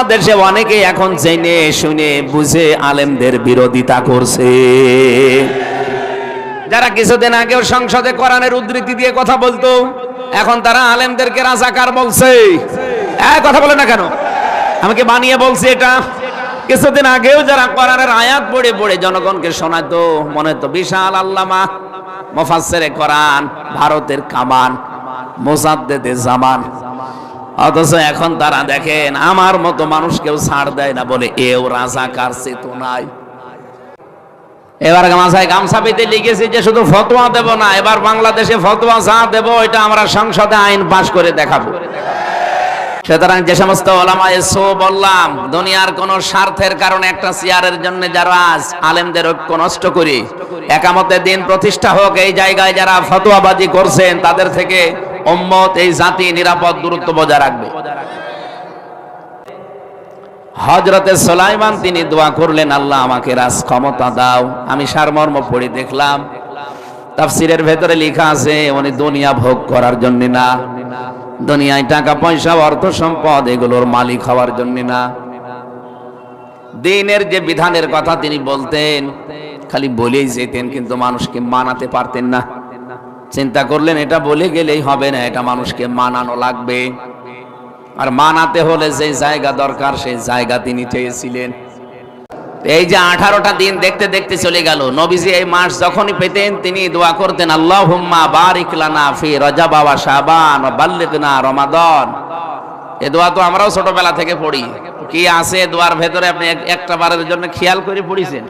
বাংলাদেশে অনেকে এখন জেনে শুনে বুঝে আলেমদের বিরোধিতা করছে। যারা কিছুদিন আগেও সংসদে কোরআনের উদ্ধৃতি দিয়ে কথা বলতো, এখন তারা আলেমদেরকে রাজাকার বলছে। কথা বলে না কেন? আমি কি বানিয়ে বলছি এটা? কিছুদিন আগেও যারা কোরআনের আয়াত পড়ে পড়ে জনগণকে শোনাতো, মনে তো বিশাল আল্লামা, মোফাসসিরে কোরআন, ভারতের কামান মোসাদ্দেদে জামান। অথচ এখন তারা দেখেন, আমার মতো মানুষ কেউ ছাড় দেয় না বলে, এও রাজাকার চেতনায়? এবার গামাশায় গামছা পেতে লিখেছি যে শুধু ফতোয়া দেব না, এবার বাংলাদেশে ফতোয়া যা দেব এটা আমরা সংসদে আইন পাশ করে দেখাবো। সুতরাং যে সমস্ত ওলামায় সো বললাম, দুনিয়ার কোন স্বার্থের কারণে একটা চেয়ারের জন্য যারা আজ আলেমদের ঐক্য নষ্ট করি, একামতের দিন প্রতিষ্ঠা হোক, এই জায়গায় যারা ফতোয়াবাজি করছেন, তাদের থেকে উম্মত এই জাতি নিরাপদ দূরত্ব বজায় রাখবে। হজরতে সোলাইমান তিনি দোয়া করলেন, আল্লাহ আমাকে রাজ ক্ষমতা দাও। আমি সারমর্ম পড়ে দেখলাম। তাফসিরের ভেতরে লেখা আছে, উনি দুনিয়া ভোগ করার জন্য না, দুনিয়ায় টাকা, পয়সা, অর্থ, সম্পদ এগুলোর মালিক হওয়ার জন্য না। দিনের যে বিধানের কথা তিনি বলতেন, খালি বলেই যেতেন, কিন্তু মানুষকে মানাতে পারতেন না। চিন্তা করলেন, এটা বলে গেলেই হবে না, এটা মানুষকে মানানো লাগবে। আর মানাতে হলে যে জায়গা দরকার, সেই জায়গা তিনি চেয়েছিলেন। এই যে আঠারোটা দিন দেখতে দেখতে চলে গেল। নবীজি এই মাস যখনই পেতেন, তিনি দোয়া করতেন আল্লাহ হুম্মা বারিক লানা ফি রজা বাবা শাবান বাল্লিকনা রমাদন। এ দোয়া তো আমরাও ছোটবেলা থেকে পড়ি। কি আছে দোয়ার ভেতরে আপনি একটা বারের জন্য খেয়াল করে পড়িছেন?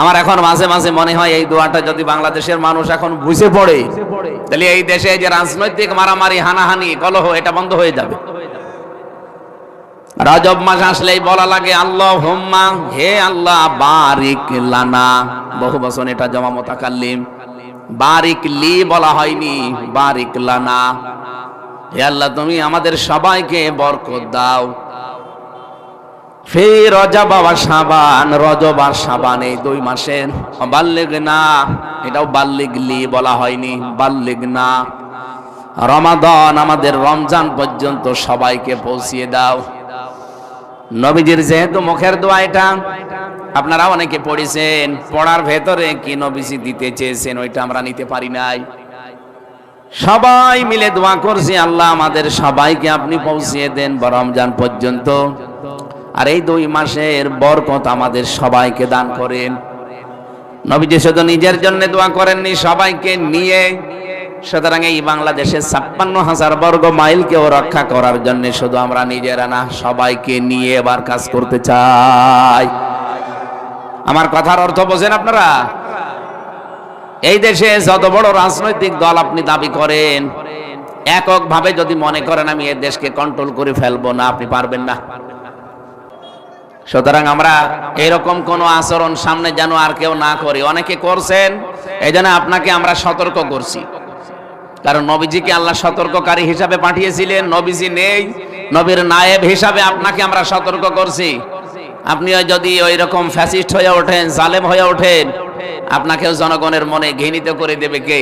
আমার এখন মাঝে মাঝে মনে হয় এই দোয়াটা যদি বাংলাদেশের মানুষ এখন বুঝে পড়ে, তাহলে এই দেশে যে রাজনৈতিক মারামারি, হানাহানি, কলহ, এটা বন্ধ হয়ে যাবে। রজব মাস আসলেই বলা লাগে আল্লাহ হুম্মা হে আল্লাহ, বারিক লানা। বহু বছর এটা জমা মোতাকাল্লিম। বারিক লি বলা হয়নি, বারিক লানা। হে আল্লাহ, তুমি আমাদের সবাইকে বরকত দাও। ফে রজা বাবা সাবান রজব সাবান এই দুই মাসের বাল্লিগ না, এটাও বাল্লিগ লি বলা হয়নি, বাল্লিগ না। রমাদান, আমাদের রমজান পর্যন্ত সবাইকে পৌঁছিয়ে দাও। নবীজির যেহেতু মুখের দোয়া এটা আপনারা অনেকে পড়েছেন, পড়ার ভেতরে কি নবীজি দিতে চেয়েছেন ওইটা আমরা নিতে পারি নাই। সবাই মিলে দোয়া করছি, আল্লাহ আমাদের সবাইকে আপনি পৌঁছিয়ে দেন রমজান পর্যন্ত। আর এই দুই মাসের বরকত আমাদের সবাইকে দান করেন। নবীজি শুধু নিজের জন্য দোয়া করেননি, সবাইকে নিয়ে। সুতরাং এই বাংলাদেশের ছাপ্পান্ন হাজার বর্গ মাইলকেও রক্ষা করার জন্য শুধু আমরা নিজেরা না, সবাইকে নিয়ে এবার কাজ করতে চাই। আমার কথার অর্থ বোঝেন আপনারা? এই দেশে যত বড় রাজনৈতিক দল আপনি দাবি করেন, এককভাবে যদি মনে করেন আমি এই দেশকে কন্ট্রোল করে ফেলব না, আপনি পারবেন না। সুতরাং আমরা এরকম কোন আচরণ সামনে যেন আর কেউ না করি। অনেকে করছেন এই আপনাকে আমরা সতর্ক করছি। কারণ নবীজিকে আল্লাহ সতর্ককারী হিসাবে পাঠিয়েছিলেন, নবীজি নেই, নবীর নায়েব হিসাবে আপনাকে আমরা সতর্ক করছি। আপনিও যদি ওই রকম ফ্যাসিস্ট হয়ে ওঠেন, জালেম হয়ে ওঠেন, আপনাকেও জনগণের মনে ঘৃণিত করে দেবে কে?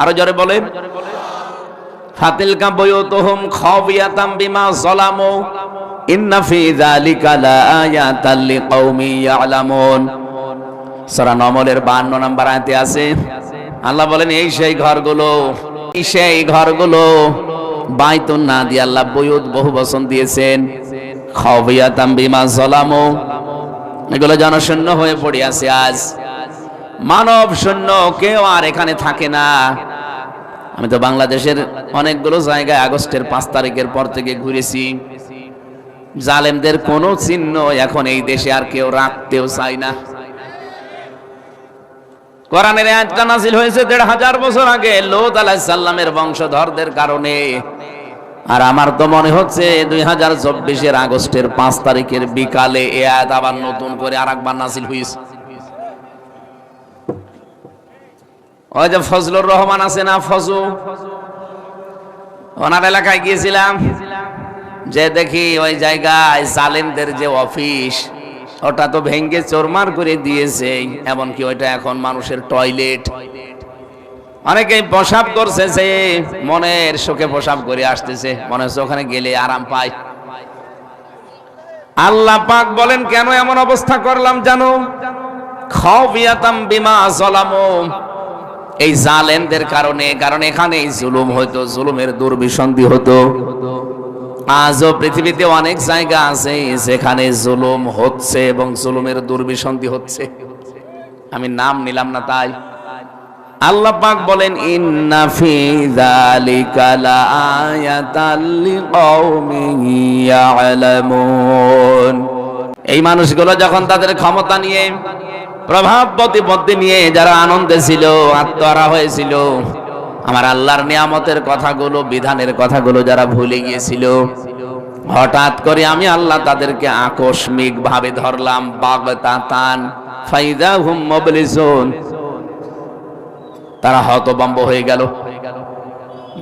আরও জোরে বলেন। ফাতিলকা বয়ুতুহুম খাবিয়াতাম বিমা যালামু। ইন্না ফি যালিকা লাআয়াতাল লিকাউমি ইয়ালামুন। সূরা নমলের 52 নম্বর আয়াতে আছে, আল্লাহ বলেন, এই সেই ঘরগুলো, এই সেই ঘরগুলো বাইতুন না দিয়ে আল্লাহ বয়ুত বহু বচন দিয়েছেন। খাবিয়াতাম বিমা যালামু। এগুলো জনশূন্য হয়ে পড়ে আছে আজ। মানব শূন্য, কেউ আর এখানে থাকে না। আমি তো বাংলাদেশের অনেকগুলো জায়গায় আগস্টের পাঁচ তারিখের পর থেকে ঘুরেছি। জালেমদের কোনো চিহ্ন এখন এই দেশে আর কেউ রাখতেও চায় না। কোরআনের আয়াতটা নাজিল হয়েছে দেড় হাজার বছর আগে বংশধরদের কারণে। আর আমার তো মনে হচ্ছে দুই হাজার চব্বিশের আগস্টের পাঁচ তারিখের বিকালে এ আয়াত আবার নতুন করে আর একবার নাজিল হয়েছে। ওই যে ফজলুর রহমান আছে না ফজু ওনার এলাকায় গিয়েছিলাম, যে দেখি ওই জায়গায় জালেমদের যে অফিস, ওটা তো ভেঙ্গে চোরমার করে দিয়েছে, এমনকি ওইটা এখন মানুষের টয়লেট। অনেকেই প্রসাব করছে যে মনের শোকে প্রসাব করে আসতেছে, মনে হচ্ছে ওখানে গেলে আরাম পায়। আল্লাহ পাক বলেন, কেন এমন অবস্থা করলাম জানো? খাওয়াতাম বিমা জলামো। এই জালেমদের কারণে, কারণ এখানে জুলুম হতো জুলুমের দুর্বিসন্ধি হতো আজও পৃথিবীতে অনেক জায়গা আছে যেখানে জুলুম হচ্ছে এবং জুলুমের দুর্বিসন্ধি হচ্ছে। আমি নাম নিলাম না তাই। আল্লাহ পাক বলেন, ইন্না ফি যালিকা ইয়ালামুন। এই মানুষগুলো যখন তাদের ক্ষমতা নিয়ে প্রভাব প্রতিপত্তি নিয়ে যারা আনন্দে ছিল, আত্মহারা হয়েছিল আমার আল্লাহর নিয়ামতের কথাগুলো, বিধানের কথাগুলো যারা ভুলে গিয়েছিল, হঠাৎ করে আমি আল্লাহ তাদেরকে আকস্মিক ভাবে ধরলাম তারা হতবম্ব হয়ে গেল।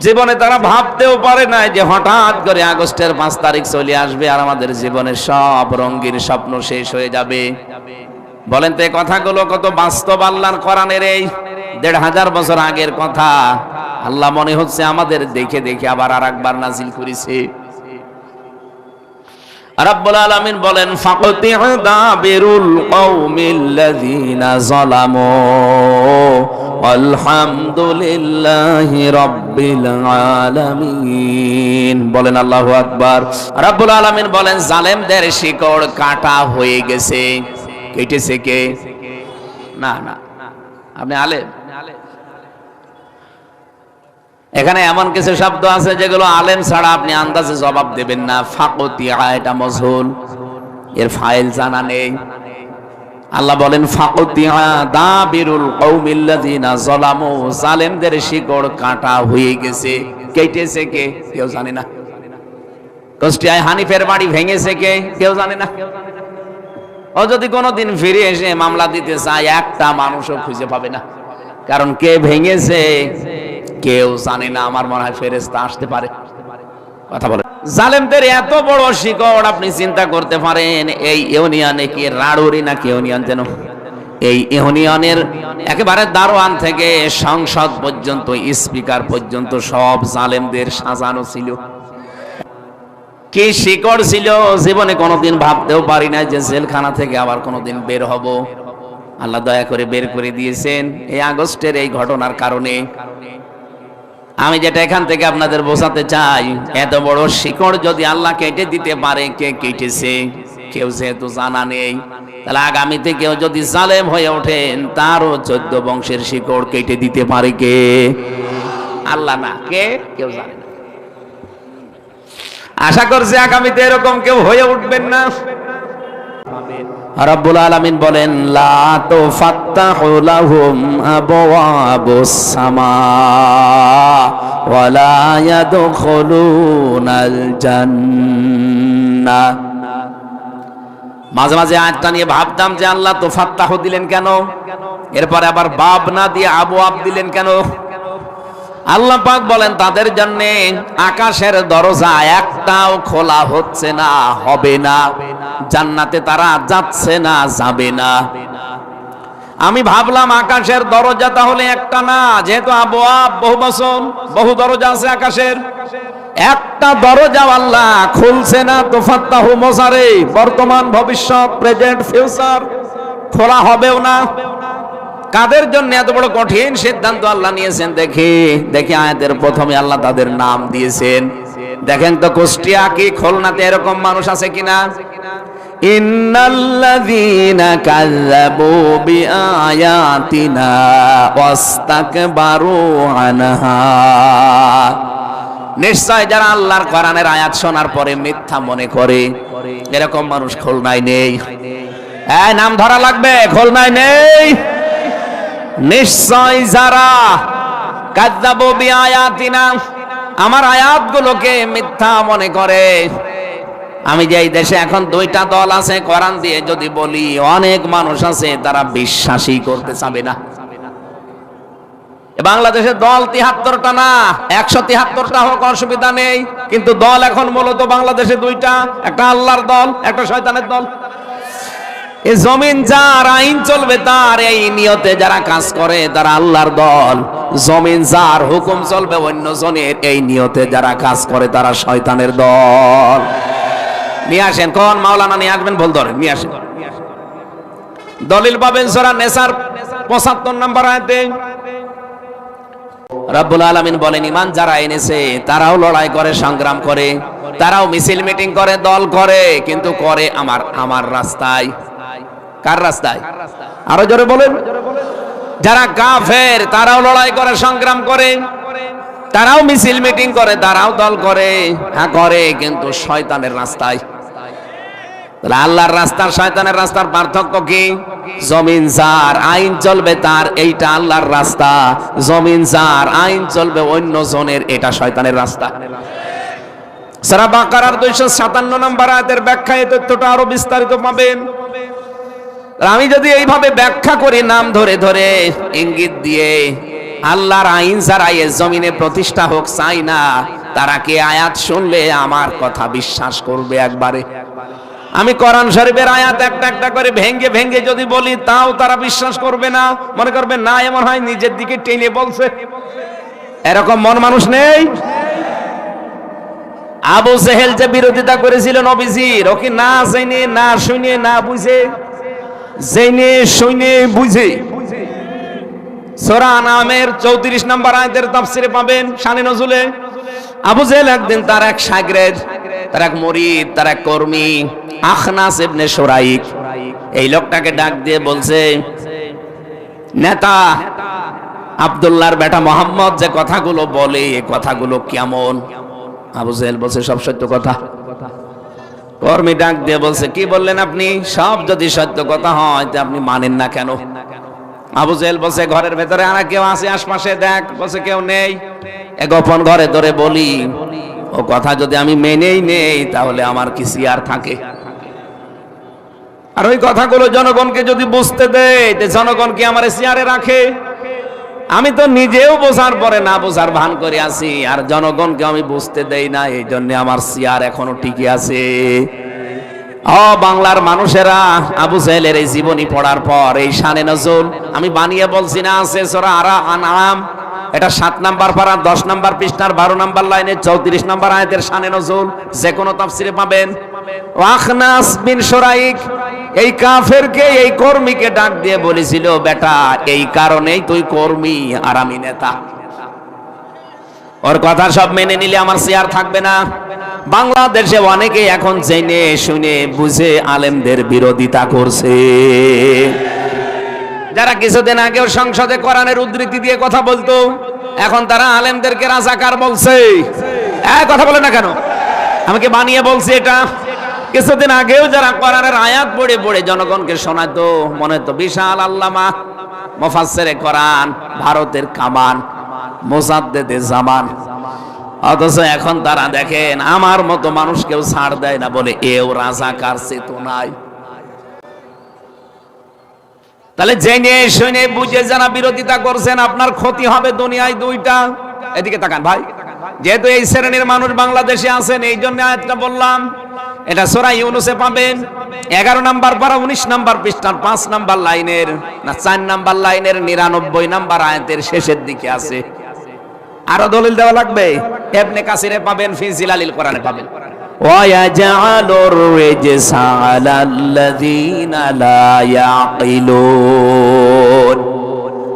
জীবনে তারা ভাবতেও পারে না যে হঠাৎ করে আগস্টের পাঁচ তারিখ চলে আসবে আর আমাদের জীবনের সব রঙ্গিন স্বপ্ন শেষ হয়ে যাবে। বলেন তো এই কথাগুলো কত বাস্তব আল্লাহর কোরআনের এই দেড় হাজার বছর আগের কথা। আল্লাহ মনে হচ্ছে আমাদের দেখে দেখে আবার আর একবার নাজিল করেছে। রাব্বুল আলামিন বলেন ফাকতি দাবিরুল কওমিল্লাযিনা যালামু আলহামদুলিল্লাহি রাব্বিল আলামিন। বলেন আল্লাহু আকবার। রাব্বুল আলামিন বলেন, জালেমদের শিকড় কাটা হয়ে গেছে। কেটেছে কে না না। আপনি আলেম? এখানে এমন কিছু শব্দ আছে যেগুলো আলেম ছাড়া আপনি আন্দাজে জবাব দেবেন না। ফাকতিয়া এটা মজহুল। এর ফাইল জানা নেই। আল্লাহ বলেন ফাকতিয়া দাবিরুল কওমিল্লাযিনা যালামু। জালেমদের শিকড় কাটা হয়ে গেছে কেটেছে কে কেউ জানে না। কুষ্টিয়ায় হানিফের বাড়ি ভেঙেছে কে কেউ জানে না। ও যদি কোনোদিন ফিরে এসে মামলা দিতে চায়, একটা মানুষও খুঁজে পাবে না। কারণ কে ভেঙেছে, কেউ জানে না। আমার মনে হয় ফেরেস্তা আসতে পারে। কথা বলে। জালেমদের এত বড় শিকড়, আপনি চিন্তা করতে পারেন, এই ইউনিয়নে কি রাড়ুরি না কি ইউনিয়ন যেন? এই ইউনিয়নের একেবারে দারোয়ান থেকে সংসদ পর্যন্ত, স্পিকার পর্যন্ত সব জালেমদের সাজানো ছিল। কি শিকড় ছিল জীবনে কোনোদিন ভাবতেও পারি না যে জেলখানা থেকে আবার কোনোদিন বের হব। আল্লাহ দয়া করে বের করে দিয়েছেন এই আগস্টের এই ঘটনার কারণে। আমি যেটা এখান থেকে আপনাদের বোঝাতে চাই, এত বড় শিকড় যদি আল্লাহ কেটে দিতে পারে, কে কেটেছে? কেউ যেহেতু জানা নেই। তাহলে আগামীতে কেউ যদি জালেম হয়ে ওঠেন, তারও চোদ্দ বংশের শিকড় কেটে দিতে পারে কে? আল্লাহ না, কে? কেউ জানে না। আশা করছি আগামীতে এরকম কেউ হয়ে উঠবেন না। রাব্বুল আলামিন বলেন মাঝে মাঝে আটটা নিয়ে ভাবতাম যে আল্লাহ তোফাত্তাহ দিলেন কেন? এরপরে আবার বাব না দিয়ে আবু আব দিলেন কেন? আল্লাহ পাক বলেন, তাদের জন্য আকাশের দরজা একটাও খোলা হচ্ছে না, হবে না। জান্নাতে তারা যাচ্ছে না, যাবে না। আমি ভাবলাম আকাশের দরজা তাহলে একটা না, যেহেতু আবহাওয়া বহু বছর বহু দরজা আছে আকাশের। একটা দরজা আল্লাহ খুলছে না, তোফাত্তাহু মোসারে, বর্তমান, ভবিষ্যৎ, প্রেজেন্ট, ফিউচার, খোলা হবেও না। কাদের জন্য এত বড় কঠিন সিদ্ধান্ত আল্লাহ নিয়েছেন? দেখি দেখি আয়াতের প্রথমে আল্লাহ তাদের নাম দিয়েছেন। দেখেন তো কুষ্টিয়া কি খুলনাতে এরকম মানুষ আছে কিনা? নিশ্চয় যারা আল্লাহর কোরআনের আয়াত শোনার পরে মিথ্যা মনে করে, এরকম মানুষ খুলনায় নেই। হ্যাঁ নাম ধরা লাগবে, খুলনায় নেই। নিশ্চয় যারা কাদ্দাবু বিআয়াতিনা, আমার আয়াতগুলোকে মিথ্যা মনে করে। আমি যে এই দেশে এখন দুইটা দল আছে, কোরআন দিয়ে যদি বলি, অনেক মানুষ আছে, তারা বিশ্বাসই করতে চাবে না। বাংলাদেশের দল তিহাত্তরটা না, একশো তিহাত্তরটা হোক, অসুবিধা নেই। কিন্তু দল এখন মূলত বাংলাদেশে দুইটা, একটা আল্লাহর দল, একটা শয়তানের দল। এই জমিন যার আইন চলবে, তার এই নিয়তে যারা কাজ করে, তারা আল্লাহর দল। জমিন যার হুকুম চলবে, অন্য জনের এই নিয়তে যারা কাজ করে, তারা শয়তানের দল। নিয়ে আসেন, কোন মাওলানা নিয়ে আসবেন? বল ধরেন, নিয়ে আসেন। দলিল পাবেন সোরা নেসার পঁচাত্তর নম্বর আয়াতে। রাব্বুল আলামিন বলেন ইমান যারা এনেছে, তারাও লড়াই করে, সংগ্রাম করে। তারাও মিছিল মিটিং করে, দল করে, কিন্তু করে আমার আমার রাস্তায়। কার রাস্তায়? আরও জোরে বলেন। যারা কাফের তারাও লড়াই করে, সংগ্রাম করে। তারাও মিছিল মিটিং করে, তারাও দল করে। হ্যাঁ করে, কিন্তু শয়তানের রাস্তায়। আল্লাহর রাস্তার, শয়তানের রাস্তার পার্থক্য কি? জমিন যার, আইন চলবে তার, এইটা আল্লাহর রাস্তা। জমিন যার, আইন চলবে অন্য জনের, এটা শয়তানের রাস্তা। সারা বাকারার দুইশো সাতান্ন নম্বর আয়াতের ব্যাখ্যা এই তথ্যটা আরও বিস্তারিত পাবেন। আমি যদি এইভাবে ব্যাখ্যা করি, নাম ধরে ধরে ইঙ্গিত দিয়ে, আল্লাহর আইন এ জমিনে প্রতিষ্ঠা হোক, চাই না। তারা কি আয়াত শুনলে আমার কথা বিশ্বাস করবে একবারে? আমি কোরআন শরীফের আয়াত একটা একটা করে ভেঙ্গে ভেঙ্গে যদি বলি, তাও তারা বিশ্বাস করবে না। মনে করবে, না, এমন হয় নিজের দিকে টেনে বলছে। এরকম মন মানুষ নেই? আবু জেহেল যে বিরোধিতা করেছিল নবীজির ওকে না জেনে, না শুনে, না বুঝে? জেনে শুনে বুঝে। সোরা নামের চৌত্রিশ নম্বর আয়াতের তাফসিরে পাবেন শানে নজুলে। আবু জেহেল একদিন তার এক সাগরেদ তার এক মরিদ, তার এক কর্মী, আখনাস ইবনে সোরাইক, এই লোকটাকে ডাক দিয়ে বলছে, নেতা, আব্দুল্লাহর বেটা মোহাম্মদ যে কথাগুলো বলে এই কথাগুলো কেমন? আবু জেহেল বলছে, সব সত্য কথা। কর্মী ডাক দিয়ে বলছে, কি বললেন আপনি? সব যদি সত্য কথা হয় আপনি মানেন না কেন? আবু জেহেল বলছে, ঘরের ভেতরে আর কেউ আছে আশপাশে? দেখ। বলছে, কেউ নেই। এ গোপন ঘরে ধরে বলি, ও কথা যদি আমি মেনেই নেই, তাহলে আমার কি সিয়ার থাকে? আর ওই কথাগুলো জনগণকে যদি বুঝতে দেয় জনগণ কি আমার সিয়ারে রাখে? আমি তো নিজেও বোঝার পরে না বোঝার ভান করে আছি, আর জনগণকে আমি বুঝতে দেই না, এই জন্য আমার সিয়ার এখনও টিকে আছে। ও বাংলার মানুষেরা, আবু সাহেলের এই জীবনী পড়ার পর, এই শানে নজরুল আমি বানিয়ে বলছি না, আছে সোরা আরা আনাম এটা সাত নাম্বার পারা, দশ নাম্বার পৃষ্ঠার, বারো নাম্বার লাইনে চৌত্রিশ নাম্বার আয়াতের শানে নজরুল যে কোনো তাফসিরে পাবেন। ওয়াখনাস বিন সরাইক এই কাফেরকে, এই কর্মীকে ডাক দিয়ে বলেছিল, বেটা, এই কারণেই তুই কর্মী আর আমি নেতা। ওর কথা সব মেনে নিলে আমার শেয়ার থাকবে না। বাংলাদেশে অনেকে এখন জেনে শুনে বুঝে আলেমদের বিরোধিতা করছে। যারা কিছুদিন আগেও সংসদে কোরআনের উদ্ধৃতি দিয়ে কথা বলতো, এখন তারা আলেমদেরকে রাজাকার বলছে। কথা বলে না কেন? আমাকে বানিয়ে বলছে এটা? কিছুদিন আগেও যারা কোরআনের আয়াত পড়ে পড়ে জনগণকে শোনাতো, মনে তো বিশাল আল্লামা, মোফাসসিরে কোরআন, ভারতের কামান, মোসাদ্দেদে জামান। অথচ এখন তারা দেখেন, আমার মতো মানুষ কেউ ছাড় দেয় না বলে এও রাজাকার চেতনায় তাহলে জেনে শুনে বুঝে যারা বিরোধিতা করছেন, আপনার ক্ষতি হবে দুনিয়ায় দুইটা। এদিকে তাকান ভাই, যেহেতু এই শ্রেণির মানুষ বাংলাদেশে আছেন, এই জন্য আয়াতটা বললাম। এটা সোরা ইউনুসে পাবেন এগারো নাম্বার পারা উনিশ নাম্বার পৃষ্ঠার পাঁচ নাম্বার লাইনের না চার নাম্বার লাইনের নিরানব্বই নাম্বার আয়াতের শেষের দিকে আছে আরো দলিল দেওয়া লাগবে এবনে কাসিরে পাবেন ফি জিলালিল কোরআনে পাবেন ويجعل الرجس على الذين لا يعقلون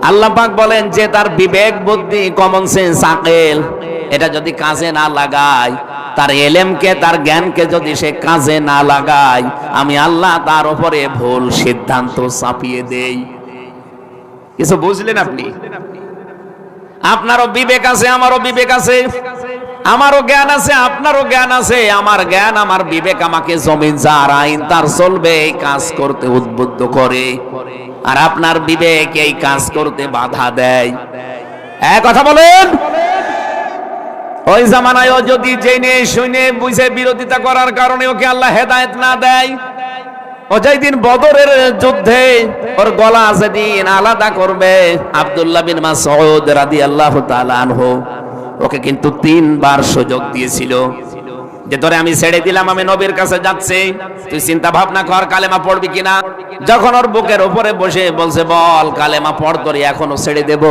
আল্লাহ পাক বলেন যে তার বিবেক বুদ্ধি কমন সেন্স আকেল এটা যদি কাজে না লাগায় তার এলেমকে, তার জ্ঞানকে যদি সে কাজে না লাগায়, আমি আল্লাহ তার উপরে ভুল সিদ্ধান্ত চাপিয়ে দেই। কিছু বুঝলেন আপনি? আপনারও বিবেক আছে, আমারও বিবেক আছে, আমারও জ্ঞান আছে, আপনারও জ্ঞান আছে, আমার জ্ঞান, আমার বিবেক আমাকে জমিন যার আইন, তার চলবে, এই কাজ করতে উদ্বুদ্ধ করে। আর আপনার বিবেক এই কাজ করতে বাধা দেয়। কথা বলেন। ওই জামানায় যদি জেনে শুনে বুঝে বিরোধিতা করার কারণে ওকে আল্লাহ হেদায়ত না দেয় ও যেদিন বদরের যুদ্ধে ওর গলা যেদিন আলাদা করবে, আব্দুল্লাহ বিন মাসউদ রাদিয়াল্লাহু তাআলা আনহু, ওকে কিন্তু তিনবার সুযোগ দিয়েছিল। যে ধরে আমি ছেড়ে দিলাম, আমি নবীর কাছে যাচ্ছি। তুই চিন্তা ভাবনা কর, কালেমা পড়বি কিনা? যখন ওর বুকের উপরে বসে বলছে, বল, কালেমা পড়, তোর এখনও ছেড়ে দেব।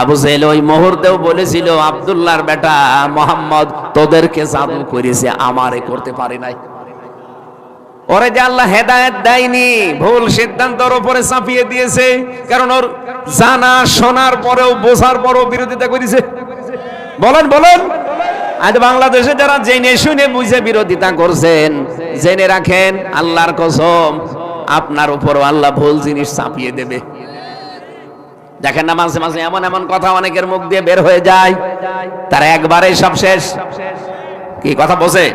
আবু জেহেল ওই মুহূর্তেও বলেছিল, আব্দুল্লাহর বেটা মোহাম্মদ তোদেরকে জাদু করেছে, আমারে করতে পারে নাই। ওরে যে আল্লাহ হেদায়েত দেয়নি, ভুল সিদ্ধান্তর উপরে চাপিয়ে দিয়েছে, কারণ ওর জানা, শোনার পরেও, বোঝার পরেও বিরোধিতা করেছে। বলেন বলেন। আজ বাংলাদেশে যারা জেনে শুনে বুঝে বিরোধিতা করছেন, জেনে রাখেন, আল্লাহর কসম, আপনার উপরও আল্লাহ ভুল জিনিস চাপিয়ে দেবে। দেখেন না, মাঝে মাঝে এমন এমন কথা অনেকের মুখ দিয়ে বের হয়ে যায়, তারা একবারে সব শেষ। কি কথা বোঝে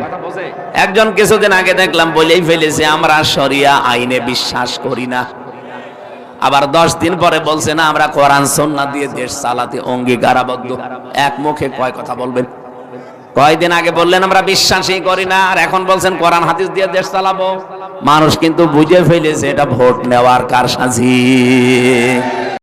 একজন কিছুদিন আগে দেখলাম বলেই ফেলেছে, আমরা শরিয়া আইনে বিশ্বাস করি না। আবার দশ দিন পরে বলছে, না, আমরা কোরআন সন্না দিয়ে দেশ চালাতে অঙ্গীকারাবদ্ধ। এক মুখে কয় কথা বলবেন? কয়দিন আগে বললেন, আমরা বিশ্বাসই করি না। আর এখন বলছেন, কোরআন হাতিস দিয়ে দেশ চালাবো। মানুষ কিন্তু বুঝে ফেলেছে, এটা ভোট নেওয়ার কার সাজি